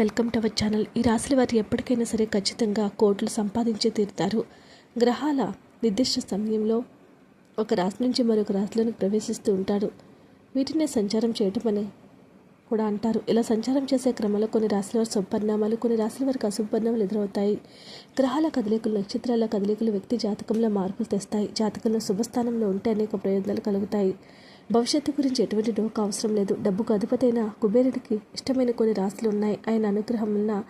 Welcome to our channel. ఈ రాశుల వారు ఎప్పటికైనా సరే ఖచ్చితంగా కోట్లు సంపాదించే తీరుతారు. గ్రహాల నిర్దిష్ట సమయంలో ఒక రాశి నుంచి మరొక రాశిలోకి ప్రవేశిస్తూ ఉంటారు. వీటినే సంచారం చేయటం అని కూడా అంటారు. ఇలా సంచారం చేసే క్రమంలో కొన్ని రాశుల వారి శుభపరిణామాలు కొన్ని రాశుల వారికి అశుభపరిణామాలు ఎదురవుతాయి. గ్రహాల కదలికలు నక్షత్రాల కదలికలు వ్యక్తి జాతకంలో మార్పులు తెస్తాయి. జాతకంలో శుభస్థానంలో ఉంటే అనేక ప్రయోజనాలు కలుగుతాయి. భవిష్యత్తు గురించి ఎటువంటి డోకా అవసరం లేదు. డబ్బుకు అధిపతైన కుబేరుడికి ఇష్టమైన కొన్ని రాశులు ఉన్నాయి. ఆయన అనుగ్రహం వలన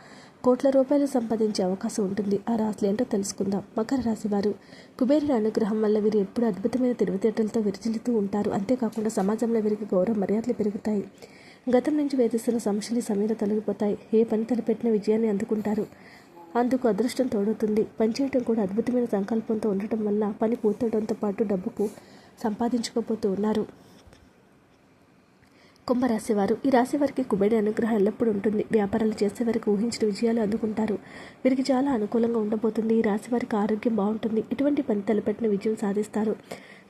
కోట్ల రూపాయలు సంపాదించే అవకాశం ఉంటుంది. ఆ రాశులు ఏంటో తెలుసుకుందాం. మకర రాశి వారు కుబేరుడి అనుగ్రహం వల్ల వీరు ఎప్పుడు అద్భుతమైన తెలివితేటలతో విరచిల్లుతూ ఉంటారు. అంతేకాకుండా సమాజంలో వీరికి గౌరవ మర్యాదలు పెరుగుతాయి. గతం నుంచి వేధిస్తున్న సమస్యలు సమయంలో తొలగిపోతాయి. ఏ పని తలపెట్టిన విజయాన్ని అందుకుంటారు. అందుకు అదృష్టం తోడుతుంది పనిచేయడం కూడా అద్భుతమైన సంకల్పంతో ఉండటం వల్ల పని పూర్తవడంతో పాటు డబ్బుకు సంపాదించుకోబోతూ ఉన్నారు. కుంభరాశివారు ఈ రాశి వారికి కుబేడి అనుగ్రహం ఎల్లప్పుడూ ఉంటుంది. వ్యాపారాలు చేసే వారికి ఊహించిన విజయాలు అందుకుంటారు. వీరికి చాలా అనుకూలంగా ఉండబోతుంది. ఈ రాశి వారికి ఆరోగ్యం బాగుంటుంది. ఇటువంటి పని తలపెట్టిన విజయం సాధిస్తారు.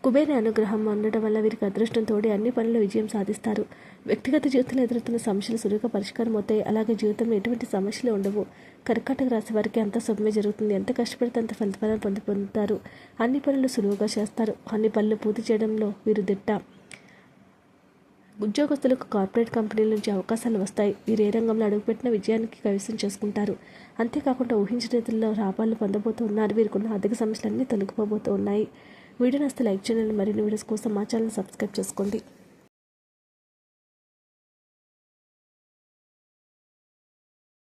కుబేరి అనుగ్రహం ఉండడం వల్ల వీరికి అదృష్టం తోడి అన్ని పనుల్లో విజయం సాధిస్తారు. వ్యక్తిగత జీవితంలో ఎదురవుతున్న సమస్యలు సులువుగా పరిష్కారం అవుతాయి. అలాగే జీవితంలో ఎటువంటి సమస్యలు ఉండవు. కర్కాటక రాశి వారికి అంత శుభమే జరుగుతుంది. ఎంత కష్టపడితే అంత ఫలితాలను పొందుతారు అన్ని పనులు సులువుగా చేస్తారు. అన్ని పనులు పూర్తి చేయడంలో వీరు దిట్ట. ఉద్యోగస్తులకు కార్పొరేట్ కంపెనీల నుంచి అవకాశాలు వస్తాయి. వీరు ఏ రంగంలో అడుగుపెట్టిన విజయానికి కైవసం చేసుకుంటారు. అంతేకాకుండా ఊహించిన రీతిలో లాభాలు పొందబోతూ ఉన్నారు వీరికున్న ఆర్థిక సమస్యలన్నీ తొలగిపోబోతూ ఉన్నాయి వీడియో నస్తే లైక్ చేయండి. మరిన్ని వీడియోస్ కోసం మా ఛానల్ సబ్స్క్రైబ్ చేసుకోండి.